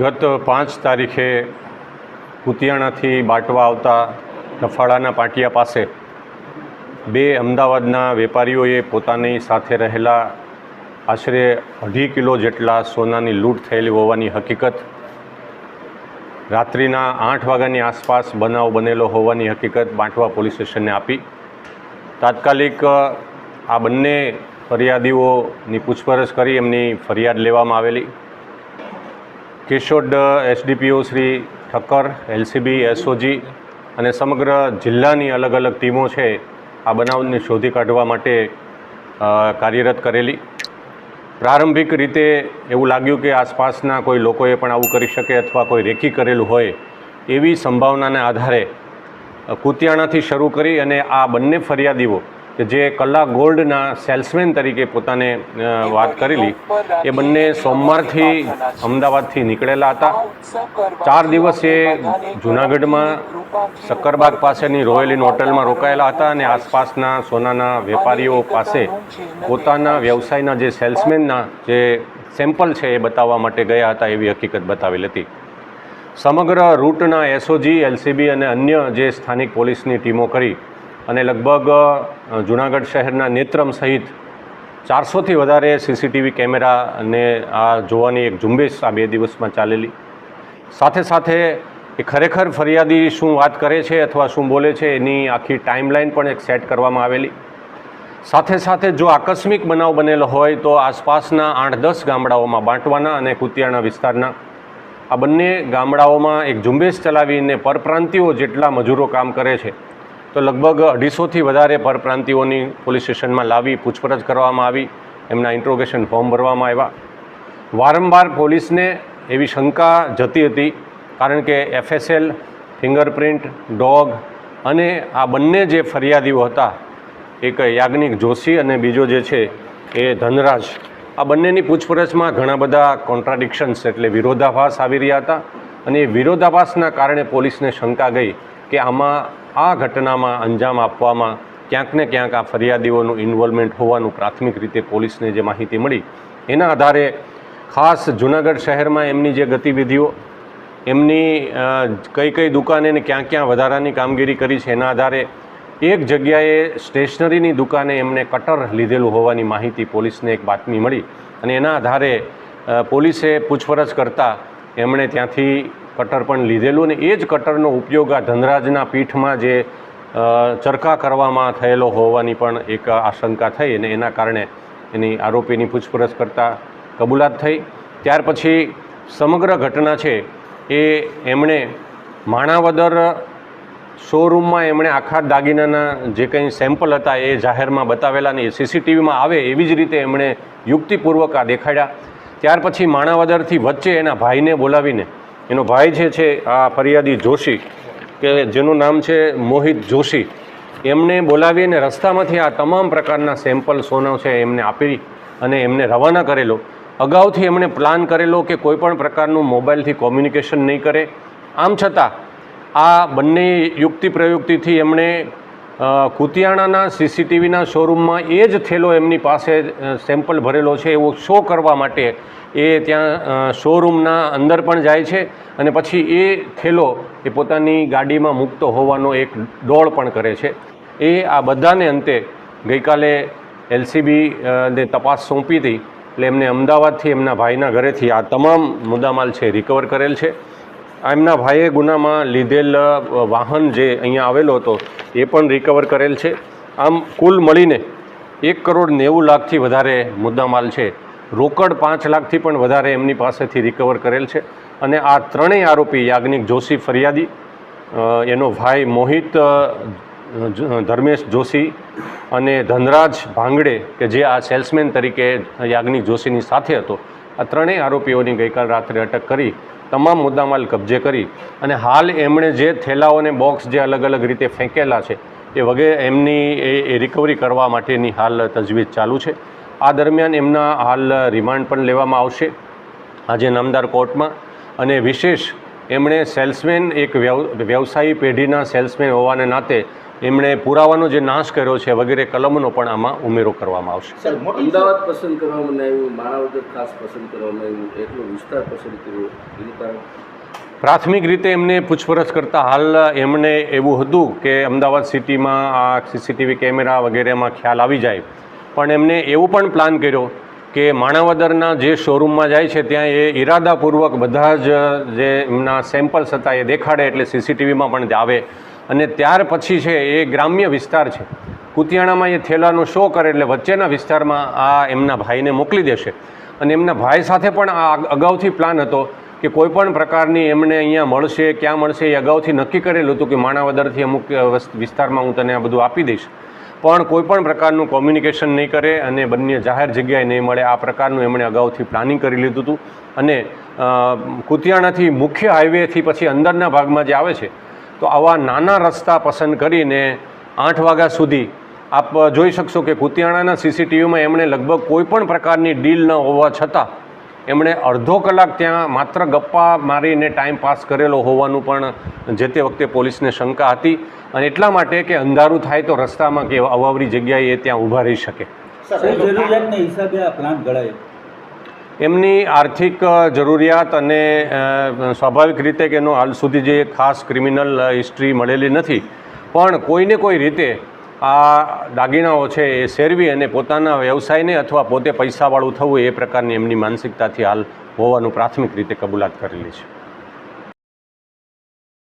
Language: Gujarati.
ગત પાંચ તારીખે કુતિયાણાથી બાટવા આવતા નફાળાના પાટિયા પાસે બે અમદાવાદના વેપારીઓએ પોતાની સાથે રહેલા આશરે અઢી કિલો જેટલા સોનાની લૂંટ થયેલી હોવાની હકીકત, રાત્રિના આઠ વાગ્યાની આસપાસ બનાવ બનેલો હોવાની હકીકત બાંટવા પોલીસ સ્ટેશનને આપી. તાત્કાલિક આ બંને ફરિયાદીઓની પૂછપરછ કરી એમની ફરિયાદ લેવામાં આવેલી. Keshod, SDPO Shri Thakkar, LCB, SOG અને સમગ્ર જિલ્લાની અલગ અલગ ટીમો છે આ બનાવને શોધી કાઢવા માટે કાર્યરત કરેલી. પ્રારંભિક રીતે એવું લાગ્યું કે આસપાસના કોઈ લોકોએ પણ આવું કરી શકે અથવા કોઈ રેકી કરેલું હોય એવી સંભાવનાને આધારે કુતિયાણાથી શરૂ કરી અને આ બંને ફરિયાદીઓ કે જે કલા ગોલ્ડના સેલ્સમેન તરીકે પોતાને વાત કરેલી, એ બંને સોમવારથી અમદાવાદથી નીકળેલા હતા. ચાર દિવસ જૂનાગઢમાં સક્કરબાગ પાસેની રોયલ ઇન હોટલમાં રોકાયેલા હતા અને આસપાસના સોનાના વેપારીઓ પાસે પોતાના વ્યવસાયના જે સેલ્સમેનના જે સેમ્પલ છે એ બતાવવા માટે ગયા હતા એવી હકીકત બતાવેલ હતી. સમગ્ર રૂટના એસઓજી, એલસીબી અને અન્ય જે સ્થાનિક પોલીસની ટીમો કરી અને લગભગ જૂનાગઢ શહેરના નેત્રમ સહિત ચારસોથી વધારે સીસીટીવી કેમેરા અને આ જોવાની એક ઝુંબેશ આ બે દિવસમાં ચાલેલી. સાથે સાથે એ ખરેખર ફરિયાદી શું વાત કરે છે અથવા શું બોલે છે એની આખી ટાઈમલાઈન પણ એક સેટ કરવામાં આવેલી. સાથે સાથે જો આકસ્મિક બનાવ બનેલો હોય તો આસપાસના આઠ દસ ગામડાઓમાં બાંટવાના અને કુતિયાણા વિસ્તારના. આ બંને ગામડાઓમાં એક ઝુંબેશ ચલાવીને પરપ્રાંતિઓ જેટલા મજૂરો કામ કરે છે તો લગભગ અઢીસોથી વધારે પરપ્રાંતિઓની પોલીસ સ્ટેશનમાં લાવી પૂછપરછ કરવામાં આવી. એમના ઇન્ટ્રોગેશન ફોર્મ ભરવામાં આવ્યા. વારંવાર પોલીસને એવી શંકા જતી હતી, કારણ કે એફએસએલ, ફિંગરપ્રિન્ટ, ડોગ અને આ બંને જે ફરિયાદીઓ હતા, એક યાજ્ઞિક જોશી અને બીજો જે છે એ ધનરાજ, આ બંનેની પૂછપરછમાં ઘણા બધા કોન્ટ્રાડિક્શન્સ એટલે વિરોધાભાસ આવી રહ્યા હતા અને એ વિરોધાભાસના કારણે પોલીસને શંકા ગઈ કે આમાં આ ઘટનામાં અંજામ આપવામાં ક્યાંક ને ક્યાંક આ ફરિયાદીઓનું ઇન્વોલ્વમેન્ટ હોવાનું પ્રાથમિક રીતે પોલીસને જે માહિતી મળી, એના આધારે ખાસ જૂનાગઢ શહેરમાં એમની જે ગતિવિધિઓ, એમની કઈ કઈ દુકાને ક્યાં ક્યાં વધારાની કામગીરી કરી છે, એના આધારે એક જગ્યાએ સ્ટેશનરીની દુકાને એમને કટર લીધેલું હોવાની માહિતી પોલીસને એક બાતમી મળી અને એના આધારે પોલીસે પૂછપરછ કરતાં એમણે ત્યાંથી કટર પણ લીધેલું ને એ જ કટરનો ઉપયોગ આ ધનરાજના પીઠમાં જે ચરખા કરવામાં થયેલો હોવાની પણ એક આશંકા થઈ અને એના કારણે એની આરોપીની પૂછપરછ કરતાં કબૂલાત થઈ. ત્યાર પછી સમગ્ર ઘટના છે એ એમણે માણાવદર શોરૂમમાં એમણે આખા દાગીનાના જે કંઈ સેમ્પલ હતા એ જાહેરમાં બતાવેલા ને એ સીસીટીવીમાં આવે એવી જ રીતે એમણે યુક્તિપૂર્વક આ દેખાડ્યા. ત્યાર પછી માણાવદરથી વચ્ચે એના ભાઈને બોલાવીને એનો ભાઈ જે છે, આ ફરિયાદી જોશી, કે જેનું નામ છે મોહિત જોશી, એમને બોલાવીને રસ્તામાંથી આ તમામ પ્રકારના સેમ્પલ સોનો છે એમને આપી અને એમને રવાના કરેલો. અગાઉથી એમણે પ્લાન કરેલો કે કોઈપણ પ્રકારનું મોબાઈલથી કોમ્યુનિકેશન નહીં કરે. આમ છતાં આ બંને યુક્તિ પ્રયુક્તિથી એમણે કુતિયાણાના સીસીટીવીના શોરૂમમાં એ જ થેલો એમની પાસે સેમ્પલ ભરેલો છે, એવો શો કરવા માટે એ ત્યાં શોરૂમના અંદર પણ જાય છે અને પછી એ થેલો એ પોતાની ગાડીમાં મૂકતો હોવાનો એક ડોળ પણ કરે છે. એ આ બધાને અંતે ગઈકાલે એલસીબી ને તપાસ સોંપી હતી એટલે એમને અમદાવાદથી એમના ભાઈના ઘરેથી આ તમામ મુદ્દામાલ છે રિકવર કરેલ છે. એમના ભાઈએ ગુનામાં લીધેલ વાહન જે અહીંયા આવેલો હતો, એ પણ રિકવર કરેલ છે. આમ કુલ મળીને એક કરોડ નેવું લાખથી વધારે મુદ્દામાલ છે. રોકડ પાંચ લાખથી પણ વધારે એમની પાસેથી રિકવર કરેલ છે. અને આ ત્રણેય આરોપી, યાજ્ઞિક જોશી ફરિયાદી એનો ભાઈ મોહિત ધર્મેશ જોશી અને ધનરાજ ભાંગડે, કે જે આ સેલ્સમેન તરીકે યાજ્ઞિક જોશીની સાથે હતો, આ ત્રણેય આરોપીઓની ગઈકાલ રાત્રે અટક કરી તમામ મુદ્દામાલ કબજે કરી અને હાલ એમણે જે થેલાઓને બોક્સ જે અલગ અલગ રીતે ફેંકેલા છે, એ વગેરે એમની એ રિકવરી કરવા માટેની હાલ તજવીજ ચાલુ છે. આ દરમિયાન એમના હાલ રિમાન્ડ પણ લેવામાં આવશે. આજે નામદાર કોર્ટમાં અને વિશેષ એમણે સેલ્સમેન એક વ્યવ, વ્યવસાયી પેઢીના સેલ્સમેન હોવાને નાતે એમણે પુરાવાનો જે નાશ કર્યો છે વગેરે કલમનો પણ આમાં ઉમેરો કરવામાં આવશે. અમદાવાદ પસંદ કરવામાં આવ્યું માણાવદર ખાસ પસંદ કરવામાં આવ્યું એટલો વિસ્તાર પસંદ કર્યો એનું કારણ? પ્રાથમિક રીતે એમને પૂછપરછ કરતાં હાલ એમણે એવું હતું કે અમદાવાદ સિટીમાં આ સીસીટીવી કેમેરા વગેરેમાં ખ્યાલ આવી જાય. પણ એમને એવું પણ પ્લાન કર્યો કે માણાવદરના જે શોરૂમમાં જાય છે ત્યાં એ ઈરાદાપૂર્વક બધા જ જે એમના સેમ્પલ્સ હતા એ દેખાડે એટલે સીસીટીવીમાં પણ આવે. અને ત્યાર પછી છે એ ગ્રામ્ય વિસ્તાર છે. કુતિયાણામાં એ થેલાનો શો કરે એટલે વચ્ચેના વિસ્તારમાં આ એમના ભાઈને મોકલી દેશે. અને એમના ભાઈ સાથે પણ આ અગાઉથી પ્લાન હતો કે કોઈપણ પ્રકારની એમને અહીંયા મળશે, ક્યાં મળશે એ અગાઉથી નક્કી કરેલું હતું કે માણાવદરથી અમુક વિસ્તારમાં હું તને આ બધું આપી દઈશ. પણ કોઈપણ પ્રકારનું કોમ્યુનિકેશન નહીં કરે અને બંને જાહેર જગ્યાએ નહીં મળે, આ પ્રકારનું એમણે અગાઉથી પ્લાનિંગ કરી લીધું હતું. અને કુતિયાણાથી મુખ્ય હાઈવેથી પછી અંદરના ભાગમાં જે આવે છે તો આવા નાના રસ્તા પસંદ કરીને આઠ વાગ્યા સુધી આપ જોઈ શકશો કે કુતિયાણાના સીસીટીવીમાં એમણે લગભગ કોઈ પણ પ્રકારની ડીલ ન હોવા છતાં એમણે અડધો કલાક ત્યાં માત્ર ગપ્પા મારીને ટાઈમ પાસ કરેલો હોવાનું પણ જે તે વખતે પોલીસને શંકા હતી અને એટલા માટે કે અંધારું થાય તો રસ્તામાં કે અવાવરી જગ્યાએ એ ત્યાં ઊભા રહી શકે. જરૂરિયાતને હિસાબે આ પ્લાન ઘડાયો. એમની આર્થિક જરૂરિયાત અને સ્વાભાવિક રીતે કે એનો હાલ સુધી જે ખાસ ક્રિમિનલ હિસ્ટ્રી મળેલી નથી. પણ કોઈને કોઈ રીતે આ દાગીનાઓ છે એ શેરવી અને પોતાના વ્યવસાયને અથવા પોતે પૈસાવાળું થવું એ પ્રકારની એમની માનસિકતાથી હાલ હોવાનું પ્રાથમિક રીતે કબૂલાત કરેલી છે.